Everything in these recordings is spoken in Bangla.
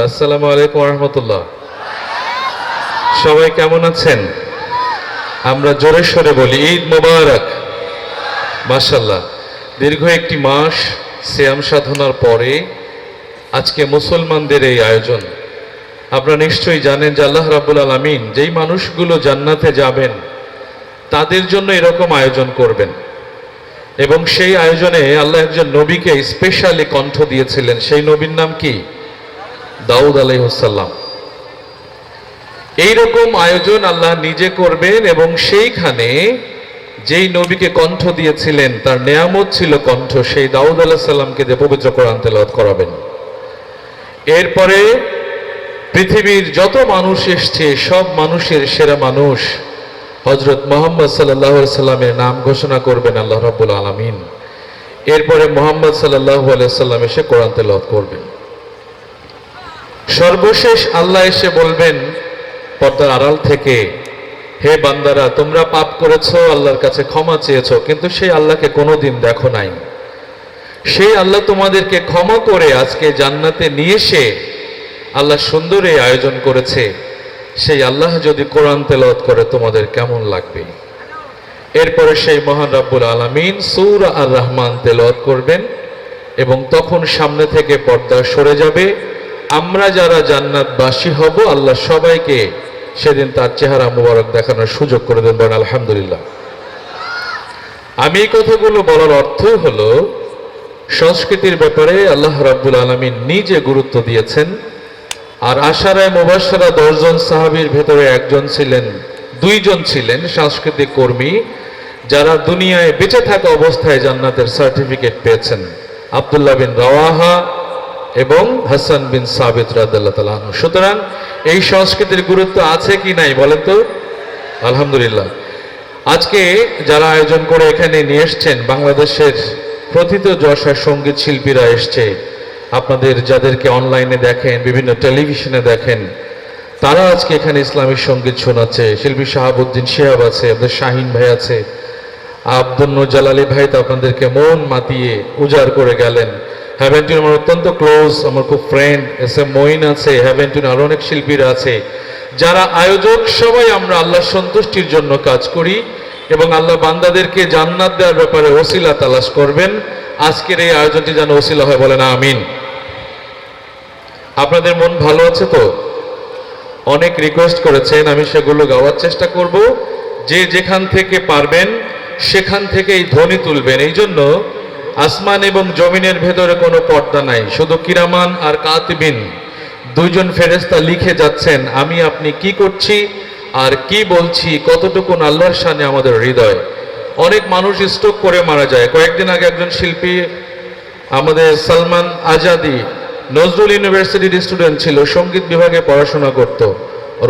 আসসালামু আলাইকুম রহমতুল্লাহ সবাই কেমন আছেন? আমরা জোরে সরে বলি, ঈদ মোবারক। মাশাল্লাহ দীর্ঘ একটি মাস শ্যাম সাধনার পরে আজকে মুসলমানদের এই আয়োজন। আপনারা নিশ্চয়ই জানেন যে আল্লাহ রাবুল আলমিন যেই মানুষগুলো জান্নাতে যাবেন, তাদের জন্য এরকম আয়োজন করবেন। এবং সেই আয়োজনে আল্লাহ একজন নবীকে স্পেশালি কণ্ঠ দিয়েছিলেন। সেই নবীর নাম কি? দাউদ আলাইহসাল্লাম এইরকম আয়োজন আল্লাহ নিজে করবেন এবং সেইখানে যেই নবীকে কণ্ঠ দিয়েছিলেন, তার নেয়ামত ছিল কণ্ঠ, সেই দাউদ আলাহিসাল্লামকে দিয়ে পবিত্র কোরআন তেলাওয়াত করাবেন। এরপরে পৃথিবীর যত মানুষ এসছে, সব মানুষের সেরা মানুষ হজরত মোহাম্মদ সাল্লাহ সাল্লামের নাম ঘোষণা করবেন আল্লাহ রাবুল আলমিন। এরপরে মোহাম্মদ সাল্লাহ আলাইসাল্লাম এসে কোরআন তেলাওয়াত করবেন। সর্বশেষ আল্লাহ এসে বলবেন, পর্দার আড়াল থেকে, হে বান্দারা, তোমরা পাপ করেছ, আল্লাহর কাছে ক্ষমা চেয়েছো, কিন্তু সেই আল্লাহকে কোনোদিন দেখো নাই। সেই আল্লাহ তোমাদেরকে ক্ষমা করে আজকে জান্নাতে নিয়ে এসে আল্লাহ সুন্দর এই আয়োজন করেছে। সেই আল্লাহ যদি কোরআন তেলাওয়াত করে, তোমাদের কেমন লাগবে? এরপরে সেই মহান রাব্বুল আলামিন সূরা আর রহমান তেলাওয়াত করবেন এবং তখন সামনে থেকে পর্দা সরে যাবে। আমরা যারা জান্নাতবাসী হব, আল্লাহ সবাইকে সেদিন তার চেহারা মুবারক দেখানোর সুযোগ করে দেন বলেন, আলহামদুলিল্লাহ। আমি এই কথাগুলো বলার অর্থ হলো, সংস্কৃতির ব্যাপারে আল্লাহ রাব্বুল আলমিন নিজে গুরুত্ব দিয়েছেন, আর আশারায় মুবাসারা দশজন সাহাবীর ভেতরে একজন ছিলেন, দুইজন ছিলেন সাংস্কৃতিক কর্মী, যারা দুনিয়ায় বেঁচে থাকা অবস্থায় জান্নাতের সার্টিফিকেট পেয়েছেন। আব্দুল্লাহ বিন রাওয়াহা এবং হাসান বিন সাবিত রাদাল্লাহ সুতরাং এই সংস্কৃতির গুরুত্ব আছে কি নাই বলেন তো? আলহামদুলিল্লাহ। আজকে যারা আয়োজন করে এখানে নিয়ে এসছেন, বাংলাদেশের প্রথিত যশা সংগীত শিল্পীরা এসছে। আপনাদের যাদেরকে অনলাইনে দেখেন, বিভিন্ন টেলিভিশনে দেখেন, তারা আজকে এখানে ইসলামী সংগীত শোনাচ্ছে। শিল্পী শাহাবুদ্দিন শেহাব আছে আপনাদের শাহিন ভাই আছে, আব্দুল জালালি ভাই তো আপনাদেরকে মন মাতিয়ে উজাড় করে গেলেন। হ্যাভেন্টিন আমার অত্যন্ত ক্লোজ আমার খুব ফ্রেন্ড এস এম মইন আছে হ্যাভেন্টিন আরও অনেক শিল্পীরা আছে। যারা আয়োজক, সবাই আমরা আল্লাহ সন্তুষ্টির জন্য কাজ করি এবং আল্লাহ বান্দাদেরকে জান্নাত দেওয়ার ব্যাপারে ওসিলা তালাশ করবেন। আজকের এই আয়োজনটি যেন ওসিলা হয়, বলেন আমিন। আপনাদের মন ভালো আছে তো? অনেক রিকোয়েস্ট করেছেন, আমি সেগুলো গাওয়ার চেষ্টা করব। যে যেখান থেকে পারবেন, সেখান থেকেই ধ্বনি তুলবেন। এই জন্য আসমান এবং জমিনের ভেতরে কোনো পর্দা নাই, শুধু কিরামান আর কাতবিন। দুইজন ফেরেস্তা লিখে যাচ্ছেন, আমি আপনি কি করছি আর কি বলছি, কতটুকুন আল্লাহর সামনে আমাদের হৃদয়? অনেক মানুষ স্ট্রোক করে মারা যায়। কয়েকদিন আগে একজন শিল্পী, আমাদের সালমান আজাদি, নজরুল ইউনিভার্সিটির স্টুডেন্ট ছিল, সংগীত বিভাগে পড়াশোনা করত,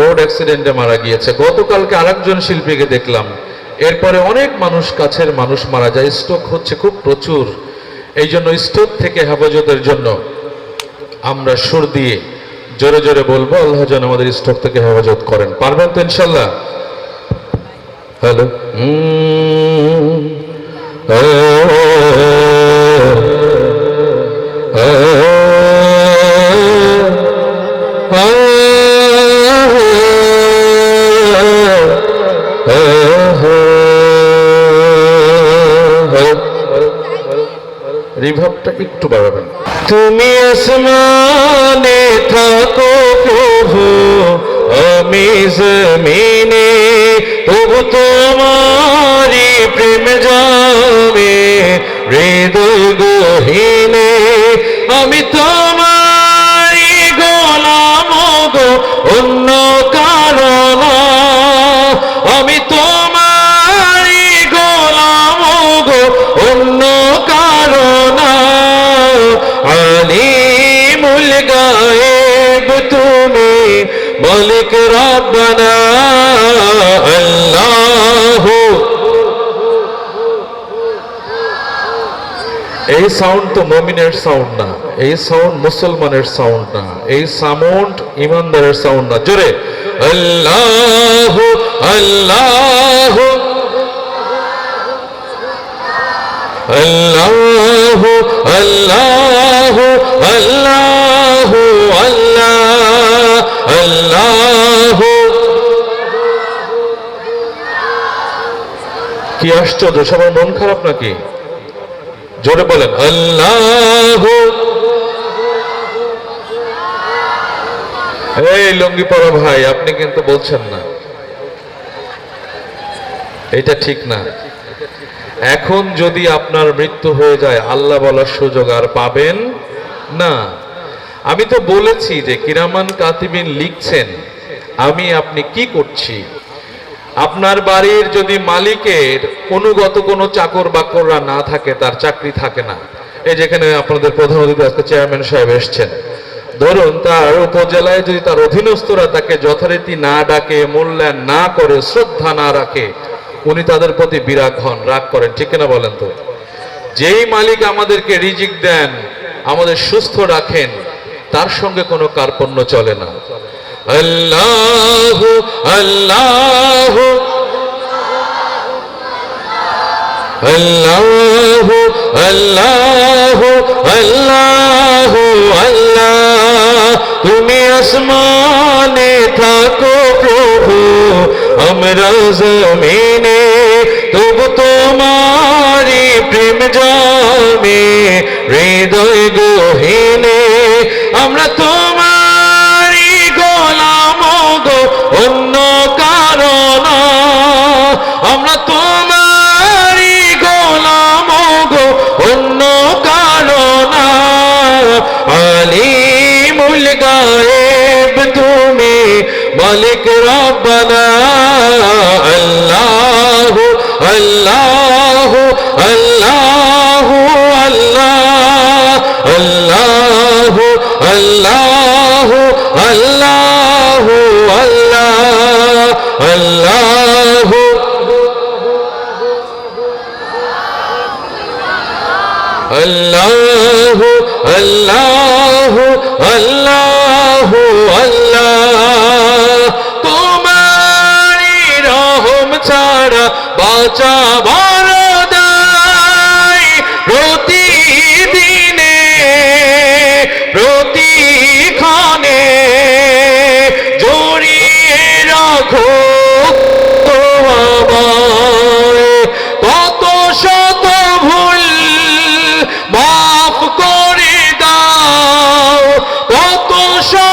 রোড অ্যাক্সিডেন্টে মারা গিয়েছে। গতকালকে আরেকজন শিল্পীকে দেখলাম। এরপরে অনেক মানুষ কাছের মানুষ মারা যায়। স্ট্রোক হচ্ছে খুব প্রচুর। এই জন্য স্ট্রোক থেকে হেফাজতের জন্য আমরা সুর দিয়ে জোরে জোরে বলব, আল্লাহ যেন আমাদের স্ট্রোক থেকে হেফাজত করেন। পারবেন তো ইনশাল্লাহ হ্যালো? রিভাবটা একটু বাড়াবেন। তুমি আসমানে থাকো প্রভু, আমি জমিনে, তবু তোমারি প্রেম যাবে, হৃদয় গহিনে, আমি তোমারি রব্বানা আল্লাহ এই সাউন্ড তো মমিনের সাউন্ড না, এই সাউন্ড মুসলমানের সাউন্ড না, এই সাউন্ড ইমানদারের সাউন্ড না। জোরে, আল্লাহ আল্লাহ। আল্লাহ আল্লাহ আল্লাহ। আশ্চর্য সবার মন খারাপ নাকি? জোরে বলেন, আল্লাহ এই লঙ্গি পরা ভাই, আপনি কিন্তু বলছেন না। এটা ঠিক না। এখন যদি আপনার মৃত্যু হয়ে যায়, আল্লাহ বলার সুযোগ আর পাবেন না। আমি তো বলেছি যে কিরামান কাতিবিন লিখছেন, আমি, আপনি কি করছি? আপনার বাড়ির যদি মালিকের অনুগত কোনো চাকর বাকররা না থাকে, তার চাকরি থাকে না। এই যেখানে আপনাদের প্রধান অতিথি আজকে চেয়ারম্যান সাহেব এসছেন। ধরুন, তার উপজেলায় যদি তার অধীনস্থরা তাকে যথারীতি না ডাকে, মূল্যায়ন না করে, শ্রদ্ধা না রাখে, উনি তাদের প্রতি বিরাগ হন, রাগ করেন, ঠিক না বলেন তো? যেই মালিক আমাদেরকে রিজিক দেন, আমাদের সুস্থ রাখেন, তার সঙ্গে কোনো কার্পণ্য চলে না। اللہ اللہ اللہ اللہ اللہ اللہ تمہیں آسمان تھا کو پرو ہم روز مینے تب تمہاری پریم جامے ہৃدے ہی মালিক রব্বানা আল্লাহ আল্লাহ আল্লাহ আল্লাহ আল্লাহ আল্লাহ আল্লাহ আল্লাহ আল্লাহ আল্লাহ আল্লাহ বাঁচা বরদাই প্রতিদিনে প্রতিক্ষণে জড়িয়ে রাখো কত শত ভুল মাফ করে দাও কত শত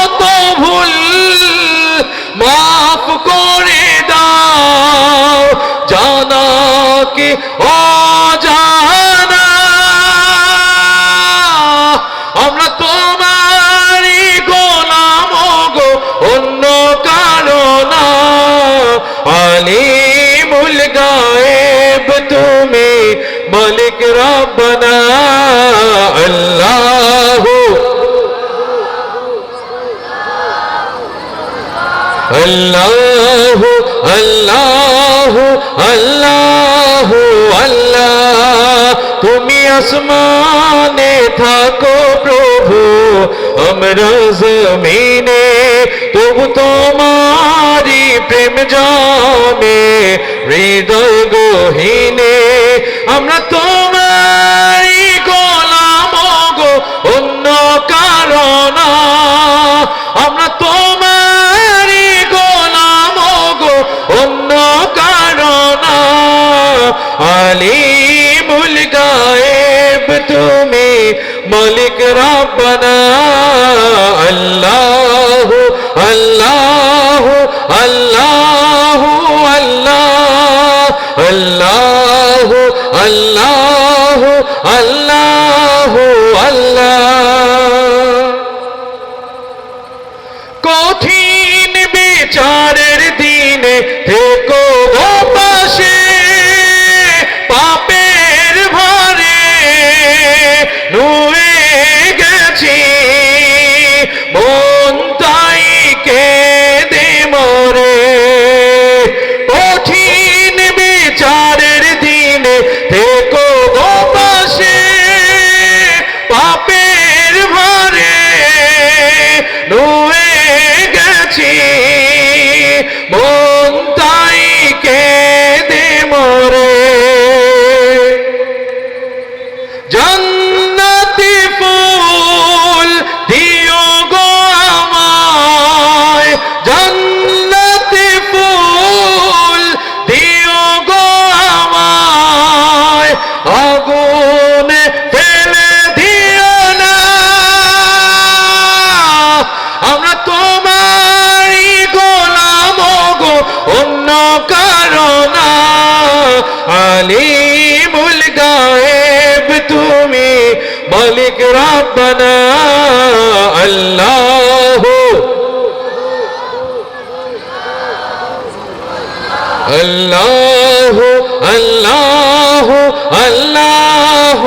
কি অজানা। আমরা তোমারই গোলাম গো, অন্য কারণ আলিমুল গায়েব তুমি, মালিক রব্বানা। আল্লাহ। আল্লাহ আল্লাহ আল্লাহ। আসমানে থাকো প্রভু আমরা জমিনে তবু তোমারি প্রেম জামে হৃদয় গহিনে আমরা তোমারি গোলাম গো অন্য কারণ আমরা তোমারি গোলাম গো অন্য কারণ আলিমুল মালিক রব্বানা আল্লাহ আল্লাহ আল্লাহ আল্লাহ আল্লাহ আল্লাহ আল্লাহ আল্লাহ। رونا علیم الغیب تمی مالک ربنا، اللہ۔ اللہ اللہ اللہ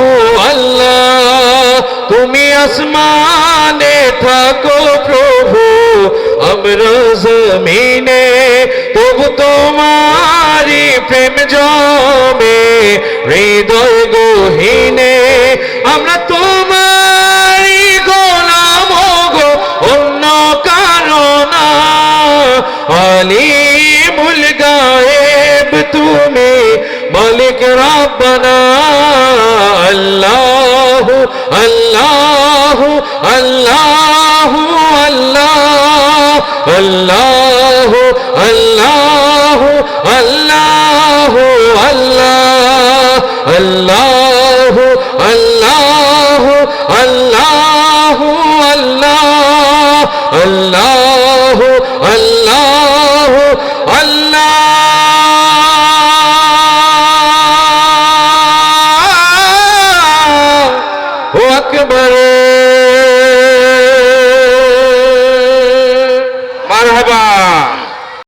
اللہ۔ تمہیں اسمانے تھا کو پربھو امر زمینے প্রেম জমে, হৃদয় গহিনে। আমরা তোমারি গোলাম গো, অন্য কারণা আলিমুল গায়েব তুমি, মালিক রাব্বানা। আল্লাহ আল্লাহ আল্লাহ আল্লাহ আল্লাহ আল্লাহ আল্লাহ। আল্লাহ আল্লাহ